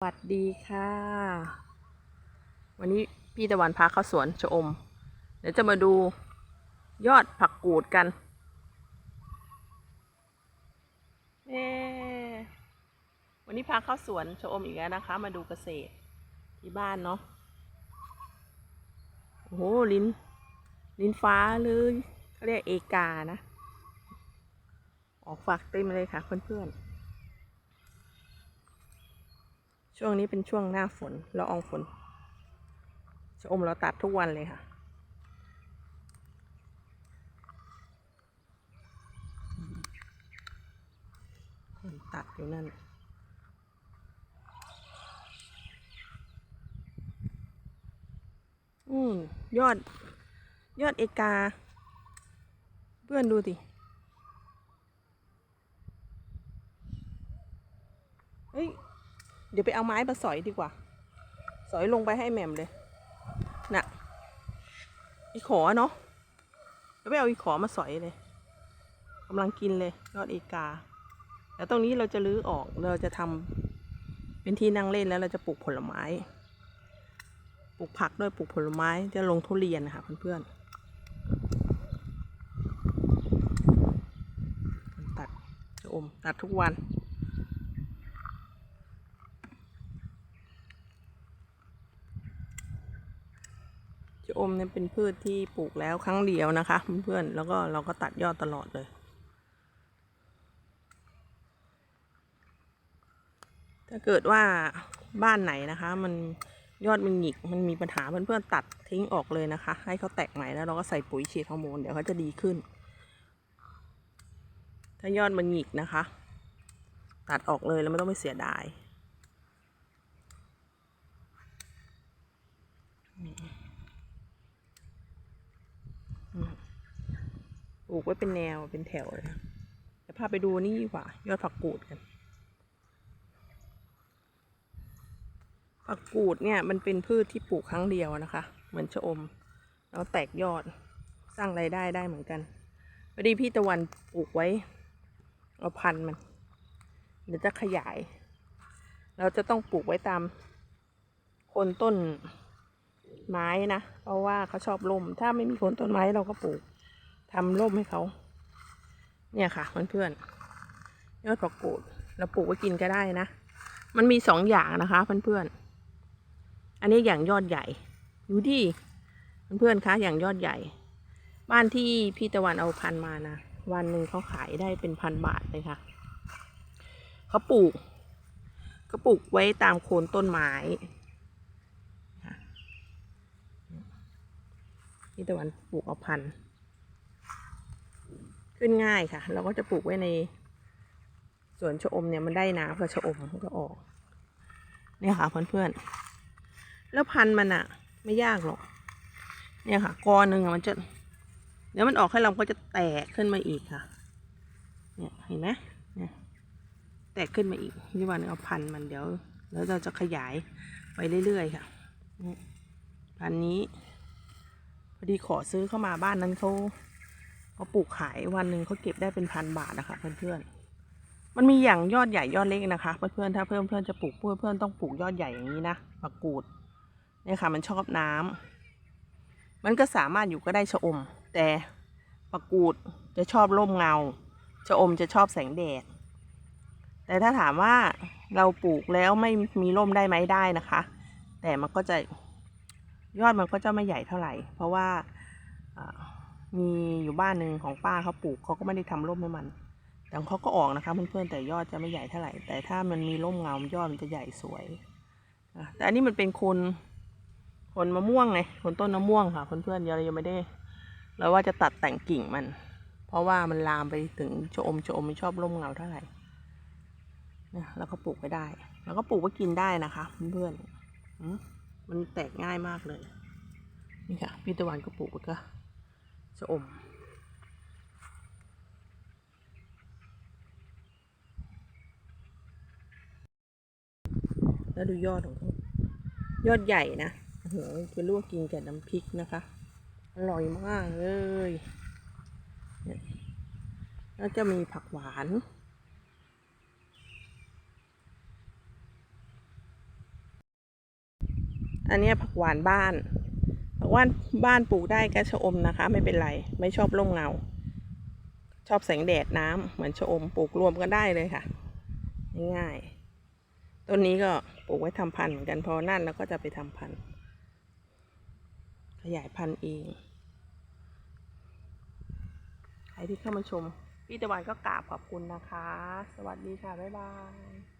สวัสดีค่ะ วันนี้พี่ตะวันพาเข้าสวนชะอม เดี๋ยวจะมาดูยอดผักกูดกันเอวันนี้พาเข้าสวนชะอมอีกแล้วนะคะ มาดูเกษตรที่บ้านเนาะโอ้โหลิ้น ลิ้นฟ้าเลยเขาเรียกเอกานะ ออกฝักเต็มเลยค่ะเพื่อนๆ ช่วงนี้เป็นช่วงหน้าฝนละอองฝนชะอมเราตัดทุกวันเลยค่ะ คนตัดอยู่นั่นอืมยอด ยอดเอกา เพื่อนดูดิเฮ้ย เดี๋ยวไปเอาไม้มาสอยดีกว่า สอยลงไปให้แหม่มเลยน่ะอีขอเนาะเดี๋ยวไปเอาอีขอมาสอยเลยกำลังกินเลยยอดเอกา แล้วตรงนี้เราจะรื้อออกเราจะทำเป็นที่นั่งเล่นแล้วเราจะปลูกผลไม้ ปลูกผักด้วยปลูกผลไม้จะลงทุเรียนนะคะเพื่อนๆตัดจะอมตัดทุกวัน ชะอมเนี่ยเป็นพืชที่ปลูกแล้วครั้งเดียวนะคะเพื่อนๆแล้วก็เราก็ตัดยอดตลอดเลย ถ้าเกิดว่าบ้านไหนนะคะ มันยอดมันหงิกมันมีปัญหาเพื่อนๆตัดทิ้งออกเลยนะคะ ให้เขาแตกใหม่แล้วเราก็ใส่ปุ๋ยฉีดฮอร์โมนเดี๋ยวเขาจะดีขึ้น ถ้ายอดมันหงิกนะคะ ตัดออกเลยแล้วไม่ต้องไปเสียดาย ปลูกไว้เป็นแนวเป็นแถวเลยนะเดี๋ยวพาไปดูนี่ดีกว่า ยอดผักกูดกันผักกูดเนี่ยมันเป็นพืชที่ปลูกครั้งเดียวนะคะ เหมือนชะอม แล้วแตกยอดสร้างไรายได้ได้เหมือนกันพอดีพี่ตะวันปลูกไว้ เอาพันมัน เดี๋ยวจะขยาย เราจะต้องปลูกไว้ตามคนต้นไม้นะ เพราะว่าเขาชอบร่มถ้าไม่มีคนต้นไม้เราก็ปลูก ทำร่มให้เขา เนี่ยค่ะเพื่อนๆยอดผักกูดเราปลูกไว้กินก็ได้นะ มันมีสองอย่างนะคะเพื่อนๆอันนี้อย่างยอดใหญ่ดูดิเพื่อนๆคะอย่างยอดใหญ่ บ้านที่พี่ตะวันเอาพันมานะวันหนึ่งเขาขายได้เป็นพันบาทเลยค่ะเขาปลูกเขาปลูกไว้ตามโคนต้นไม้พี่ตะวันปลูกเอาพันธุ์ ขึ้นง่ายค่ะ เราก็จะปลูกไว้ในสวนชะอมเนี่ยมันได้น้ำกับชะอมมันก็ออก เนี่ยค่ะเพื่อนๆ แล้วพันธุ์มันอะไม่ยากหรอก เนี่ยค่ะกอหนึ่งอะมันจะเดี๋ยวมันออกให้เราก็จะแตกขึ้นมาอีกค่ะ เนี่ยเห็นไหมเนี่ยแตกขึ้นมาอีกนี่วันเอาพันธุ์มันเดี๋ยวแล้วเราจะขยายไปเรื่อยๆค่ะพันนี้ พอดีขอซื้อเข้ามาบ้านนั้นเขา เขาปลูกขายวันหนึ่งเขาเก็บได้เป็นพันบาทนะคะ เพื่อนๆ มันมีอย่างยอดใหญ่ยอดเล็กนะคะเพื่อนๆถ้าเพื่อนเพื่อนจะปลูกเพื่อนเพื่อนต้องปลูกยอดใหญ่อย่างนี้นะผักกูดเนี่ยค่ะ มันชอบน้ำมันก็สามารถอยู่ก็ได้ชะอม แต่ผักกูดจะชอบร่มเงาชะอมจะชอบแสงแดด แต่ถ้าถามว่าเราปลูกแล้วไม่มีร่มได้ไหมได้นะคะ แต่มันก็จะยอดมันก็จะไม่ใหญ่เท่าไหร่ เพราะว่า มีอยู่บ้านหนึ่งของป้าเขาปลูกเขาก็ไม่ได้ทำร่มให้มัน แต่เขาก็ออกนะคะเพื่อนๆแต่ยอดจะไม่ใหญ่เท่าไหร่ แต่ถ้ามันมีร่มเงายอดมันจะใหญ่สวยแต่อันนี้มันเป็นคนคนมะม่วงไงคนต้นมะม่วงค่ะเพื่อนๆเรายังไม่ได้เราว่าจะตัดแต่งกิ่งมัน เพราะว่ามันลามไปถึงชะอมชะอมไม่ชอบร่มเงาเท่าไหร่นะแล้วก็ปลูกไว้ได้ แล้วก็ปลูกไว้กินได้นะคะเพื่อนๆมันแตกง่ายมากเลยนี่ค่ะพี่ตะวันก็ปลูกไว้ก็ ชะอมแล้วดูยอดของเขายอดใหญ่นะโอ้โหไปลวกกินกับน้ำพริกนะคะ อร่อยมากเลยแล้วจะมีผักหวานอันนี้ผักหวานบ้าน ว่านบ้านปลูกได้ก็ชะอมนะคะ ไม่เป็นไรไม่ชอบร่มเงา ชอบแสงแดดน้ำเหมือนชะอมปลูกรวมกันได้เลยค่ะ ง่ายๆต้นนี้ก็ปลูกไว้ทำพันธุ์เหมือนกันพอนั่นแล้วก็จะไปทำพันธุ์ขยายพันธุ์เองใครที่เข้ามาชมพี่ตะวันก็กราบขอบคุณนะคะ สวัสดีค่ะ บ๊ายบาย